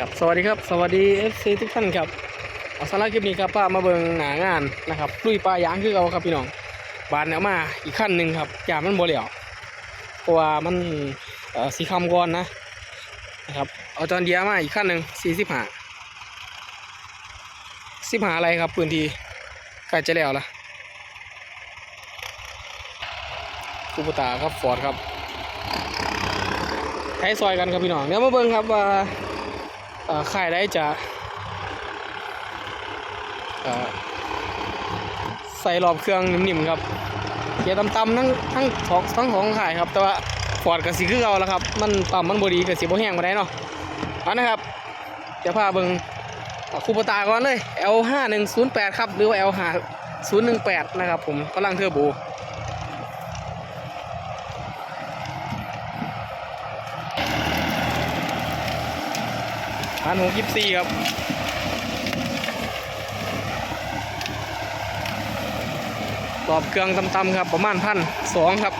ครับสวัสดีครับสวัสดี FC ทุกท่านครับเอาสาระคลิปนี้ครับป้ามาเบิงหนางานนะครับลุยปลายางคือเราครับพี่น้องบานเอามาอีกขั้นหนึ่งครับยามันบ่เหลียวเพราะว่ามันสีคำก่อนนะนะครับเอาจอนเดียมาอีกขั้นหนึ่งสี่สิบห้าสิบห้าอะไรครับพื้นที่ใกล้จะแล้วละคูปตาครับฟอร์ดครับใช้ซอยกันครับพี่น้องเดี๋ยวมาเบิ่งครับว่า ค่ายได้จะใส่รอบเครื่องนิ่มๆครับเกียร์ต่ำๆทั้งทั้งสองทั้งของข่ายครับ แต่ว่าฟอร์ดกับสีคือเราแล้วครับ มันต่ำมันบดีกับสีบ่แห้งมาได้เนาะเอานะครับเดี๋ยวพาเบิงคูปตาก่อนเลย L5108 ครับ หรือว่า L5018 นะครับผมกำลังเทอร์โบ พันหกยิบสี่ครับตอบเครื่องต่ำๆครับประมาณพันสองครับ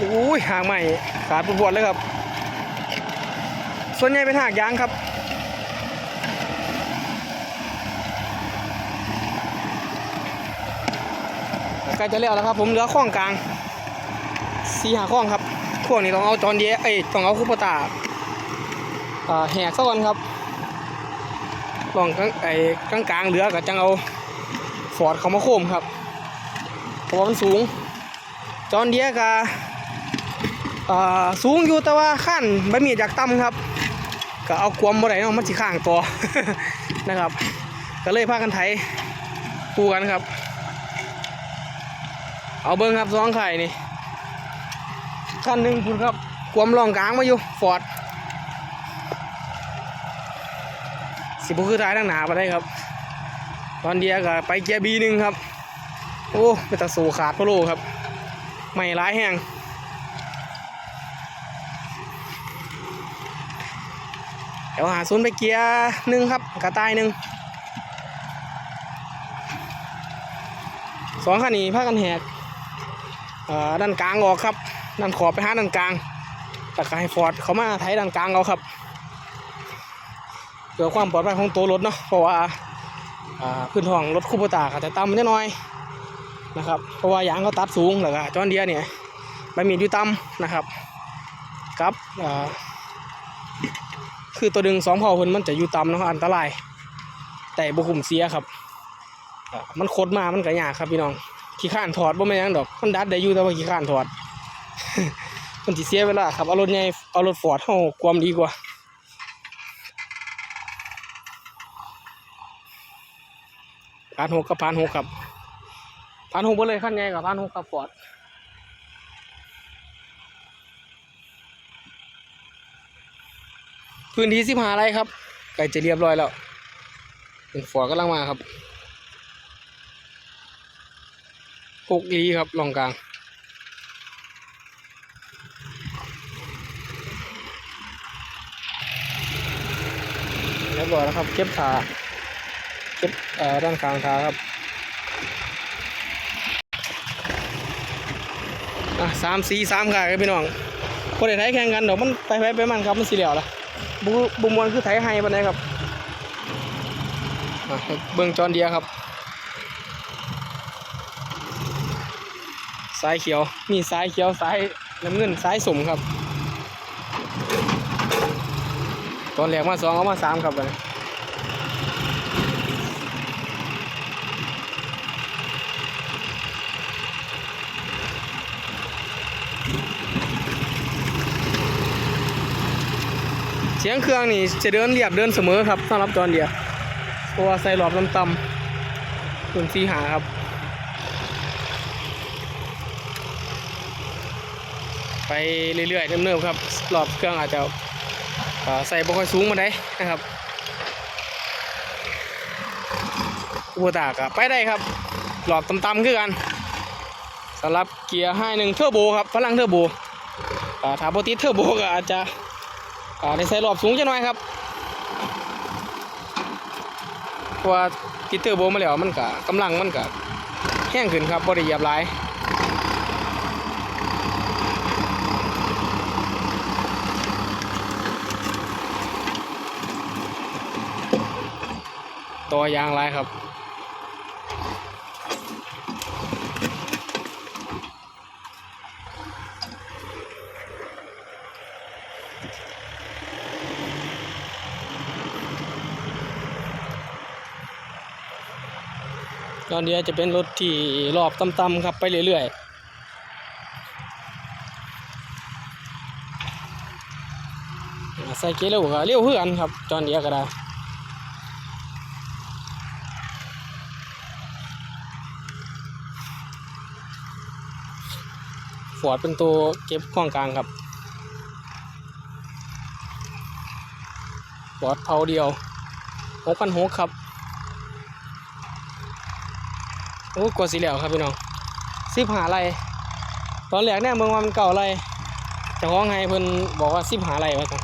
อุ้ยหางใหม่ขาดปวดๆเลยครับ ส่วนใหญ่เป็นหากยางครับ ใกล้จะเลี้ยวแล้วครับ ผมเหลือข้องกลางสี่หาข้องครับพวกนี้ต้องเอาจอนเดียเอ้ต้องเอาคุปตาแหกซะก่อนครับลองกลางไอ้กลางกลางเหลือก็จังเอาฟอร์ดเขามาโค้มครับเพราะว่ามันสูง จอนเดียกะอ่าสูงอยู่แต่ว่าขั้นบะหมี่จากต่ำครับ ก็เอาความบ่ได้เนาะมันสิข้างตัวนะครับ ก็เลยพากันไถคู่กันครับ เอาเบิ้งครับสองไข่นี่ขั้นหนึ่งคุณครับความรองกลางมาอยู่ฟอร์ดสิบุคือท้ายทั้งหนาไปได้ครับ ตอนเดียวก็ไปเกียร์บีหนึ่งครับ โอ้ไปตะสูขาดพะโลครับ ไม่ร้ายแห้งเดี๋ยวหาศูนย์ไปเกียร์หนึ่งครับกระต่ายหนึ่งสองคันนี้พากันแหก ด้านกลางออกครับด้านขอบไปหาด้านกลางแต่ก็ให้ฟอร์ดเขามาไถด้านกลางเอาครับเพื่อความปลอดภัยของตัวรถเนาะเพราะว่าอ่าพื้นท้องรถคูปตาก็จะต่ำนิดหน่อยนะครับเพราะว่ายางเขาตัดสูงแล้วก็จอนเดียเนี่ยใบมีดอยู่ต่ำนะครับครับอ่าคือตัวดึงสองเผาเพิ่นมันจะอยู่ต่ำเนาะอันตราย แต่บุคุมเสียครับอ่ามันโคตรมามันก็ยากครับพี่น้อง ขี้ข้านถอดบ่แม่นหยังดอกมันดัดได้อยู่แต่ว่าขี้ข้านถอดมันสิเสียเวลาครับเอารถใหญ่เอารถฟอร์ดเฮาความดีกว่าพานหกกับพานหกครับพานหกไปเลยขั้นใหญ่กับพานหกกับฟอร์ดพื้นที่สิบหาไรครับใกล้จะเรียบร้อยแล้วเป็นฟอร์ดกำลังมาครับ ปกอีครับลองกลางเรียบร้อยแล้วครับเก็บขาเก็บอ่อด้านกลางขาครับอะสามสี่สามขาครับพี่น้องคนไทยแข่งกันเดี๋ยวมันไปไปไปมันครับมันสีเหลียวละบุบุมวนคือไทยไฮปันไดครับอะเบิ่งจอนเดียครับายเขียว มีสายเขียวสายน้ำเงินสายสมครับ ตอนแรกมาสองเอามาสามครับเลยเสียงเครื่องนี่จะเดินเรียบเดินเสมอครับสำหรับตอนเดียวเพราะว่าใส่หลอบต่ำๆคุณซีหาครับ ไปเรื่อยๆเนิ่มๆครับรอบเครื่องอาจจะใส่บ่ค่อยสูงมาได้นะครับอุปตากะไปได้ครับรอบต่ำๆคือกันสำหรับเกียร์ให้หนึ่งเทอร์โบครับพลังเทอร์โบอ่าถ้าปกติเทอร์โบก็อาจจะอ่าได้ใส่รอบสูงจะหน่อยครับเพราะว่าติดเทอร์โบมาแล้วมันก็กำลังมันก็แห้งขึ้นครับบริยียบหลาย ตัวยางไรครับ ตอนนี้จะเป็นรถที่รอบต่ำๆครับไปเรื่อยๆใส่เกียร์เร็วก็เร็วเพื่อนครับ จอนเดียก็ได้ อร์ดเป็นตัวเก็บข้องกลางครับฟอร์ดเผาเดียวหกพันหกครับ โอ้กว่าสีเหลวครับพี่น้องสิบหาไรตอนแรกเนี่ยเมืองว่ามันเก่าไรจะห้องไงเพิ่นบอกว่าสิบหาไรไว้ครับ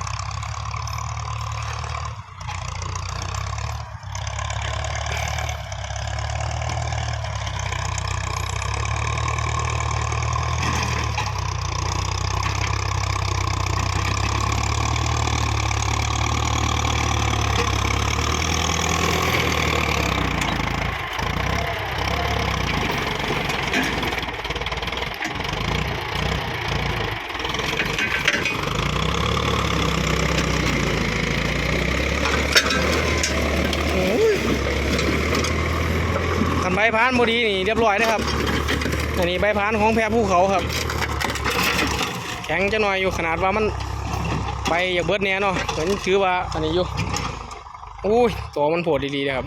พานบดีนี่เรียบร้อยนะครับ อันนี้ใบพานของแพรภูเขาครับ แข็งจะหน่อยอยู่ขนาดว่ามันใบอย่าเบิดแน่เนาะเหมือนถือว่าอันนี้อยู่อุ้ยตัวมันโผล่ดีๆนะครับ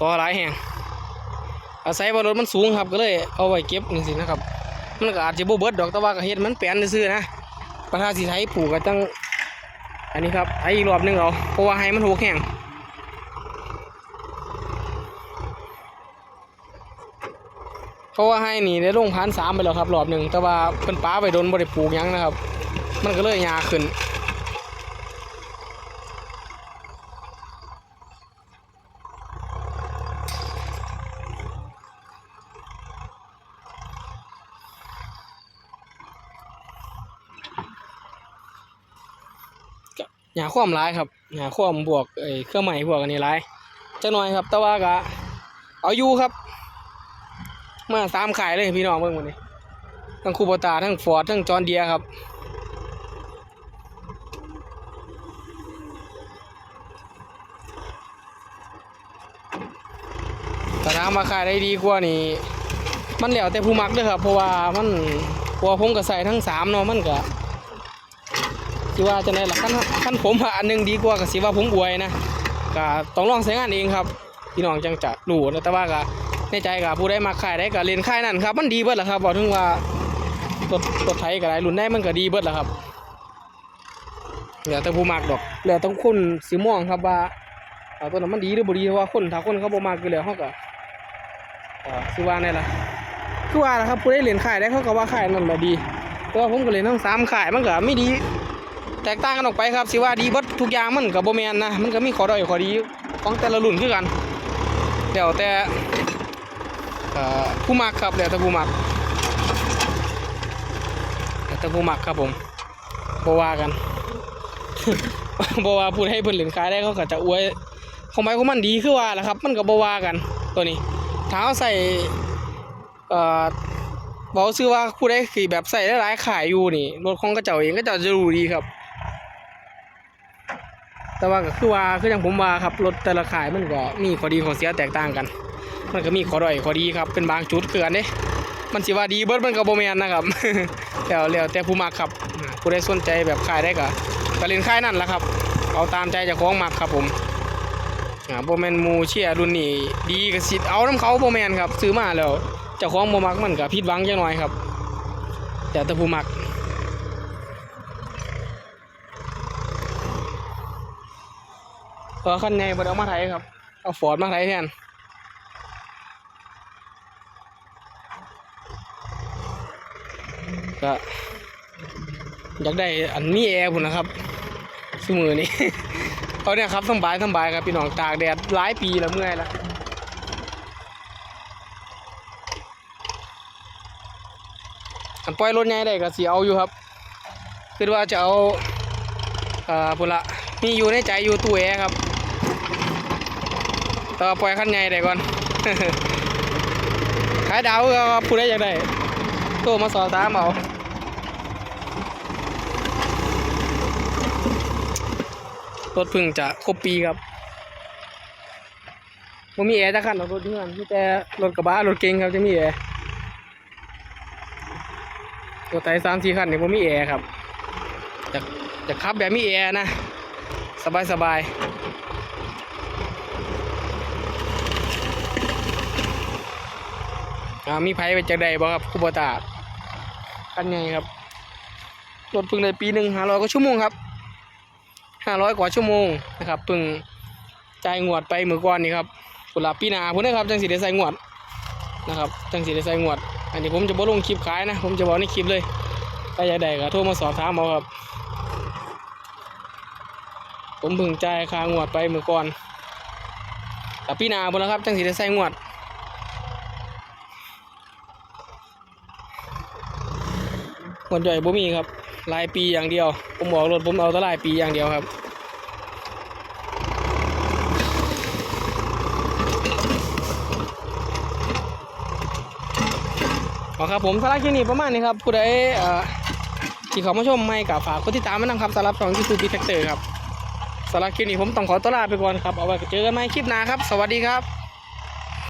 ตัวหลายแห่งอาศัยว่ารถมันสูงครับก็เลยเอาไว้เก็บนี่สินะครับ มันก็อาจจะบ่เบิดดอกแต่ว่าก็เฮ็ดมันแปลนซื่อนะประธานสิไทยปลูกก็ตั้งอันนี้ครับไทยอีกรอบหนึงเอาเพราะว่าให้มันหกแห้ง เพ ราะว่าให้นี่ได้ลงพันสามไปแล้วครับรอบหนึ่งแต่ว่าเพิ่นป้าไปโดนบริปลูกยังนะครับ มันก็เลยยาขึ้นหยาคว่ำร้ายครับหยาคว่ำบวกเอ้เครื่องใหม่บวกอันนี้ร้ายจะหน่อยครับ แต่ว่าก็เอาอยู่ครับ มาสามขายเลยพี่น้องเบิ่งวันนี้ ทั้งคูโบตาทั้งฟอร์ดทั้งจอร์นเดียครับแต่ถ้ามาขายได้ดีกว่านี่มันแล้วแต่ผู้มักด้วยครับเพราะว่ามันพราะว่าผมก็ใส่ทั้งสามเนาะมันก็สิว่าจะไหล่ะขั้นขั้นผมอันหนึงดีกว่าก็สิว่าผมอวยนะก็ต้องลองใช้งานเองครับพี่น้องจังจะรู้นะแต่ว่าก็ ในใจก็ผู้ได้มาขายได้ก็เรียนขายนั่นครับ มันดีเบิดแหละครับบอกถึงว่ารถรถไทยก็ได้รุ่นได้มันก็ดีเบิดแหละครับเหลือแต่ผู้มักดอกเหลือต้องคนสีม่วงครับว่าตัวนั้นมันดีหรือบ่ดีว่าคนถ้าคนเขาบ่มักอยู่แล้วเขาก็เอ่อสิว่าแน่ล่ะคือว่าล่ะครับผู้ได้เรียนขายได้เขาก็ว่าขายนั่นแหละดีแต่ว่าผมก็เรียนทั้งสามขายมันก็ไม่ดี แตกต่างกันออกไปครับสิว่าดีเบิดทุกอย่างมันก็บ่แมนนะมันก็มีขอด้อยขอดีของแต่ละรุ่นคือกันเดี๋ยวแต่ ผู้มักครับแล้วแต่ผู้มักแล้วแต่ผู้มักครับผมบว่ากันบว่าพูดให้เพิ่นเล่นขายได้เขาก็จะอวยของไปของมันดีคือว่าแหละครับ มันก็บ่ว่ากันตัวนี้ถ้าใส่เอ่อบอกซื้อว่าผู้ใดขี่แบบใส่หลายขายอยู่นี่รถของกระเจ้าเองก็จ้าจะรู้ดีครับ แต่ว่าก็คือว่าคืออย่างผมว่าครับรถแต่ละขายมันก็มีข้อดีข้อเสียแตกต่างกัน มันก็มีข้อด้อยข้อดีครับเป็นบางจุดคือกันเด้มันสิว่าดีเบิร์ดมันก็บ่แมนนะครับแล้วแล้วแต่ผู้มักครับผู้ใดสนใจแบบขายได้ก็ก็เล่นขายนั่นแหละครับเอาตามใจเจ้าของมักครับผมอ่าบ่แมนมูเชียรุ่นนี้ดีก็สิเอานํเขาโบแมนครับซื้อมาแล้วเจ้าของโบมักมันก็ผิดวังจังหน่อยครับแต่ต่ผู้มัก เพราะคันในบ่ได้เอามาไทยครับ เอาฟอร์ดมาไทยแทนก็อยากได้อันนี้แอร์พุ่นะครับสมือนี้เอาเนี่ยครับสบายสบายครับพี่น้องตากแดดหลายปีแล้วเมื่อยแล้วอันปล่อยรถใหญ่ได้ก็สิเอาอยู่ครับคือว่าจะเอาเอ่อพุ่นละมีอยู่ในใจอยู่ตู้แอร์ครับ ต่อปล่อยขั้นใหญ่ได้ก่อน ขายดาวก็ผู้ใดอยากได้โทรมาสอบถามเอารถพึ่งจะครบปีครับผมมีแอร์จะขันรอกรถที่นั่นมีแต่รถกระบะรถเก๋งครับจะมีแอร์รถไถสามสี่คันเนี่ยผมมีแอร์ครับจะจะขับแบบมีแอร์นะ สบายสบาย อ่ามีไผไปจากใดบ่ครับคูบตาคันใหญ่ครับรถเพิ่งได้ปีหนึ่งห้าร้อยกว่าชั่วโมงครับห้าร้อยกว่าชั่วโมงนะครับเพิ่งจ่ายงวดไปเมื่อก่อนนี่ครับกุหลาบปีนาพุ่นนะครับจังสีได้ใส่งวดนะครับจังสีได้ใส่งวด อันนี้ผมจะบ่ลงคลิปขายนะ ผมจะบอกในคลิปเลยถ้าอยากได้ก็โทรมาสอบถามเอาครับ ผมเพิ่งจ่ายค่างวดไปเมื่อก่อนแต่ปีนาบนแล้วครับจังสีได้ใส่งวด งวดใหญ่บ่มีครับรายปีอย่างเดียว ผมบอกรถผมเอาแต่รายปีอย่างเดียวครับเอาครับผมสาระคลิปนี้ประมาณนี้ครับผู้ใดที่เขามาชมไม่กับฝากกดติดตามมานะครับสำหรับช่องยูทูบีแท็กเตอร์ครับสำหรับคลิปนี้ผมต้องขอตัวลาไปก่อนครับเอาไว้เจอกันใหม่คลิปหน้าครับ สวัสดีครับ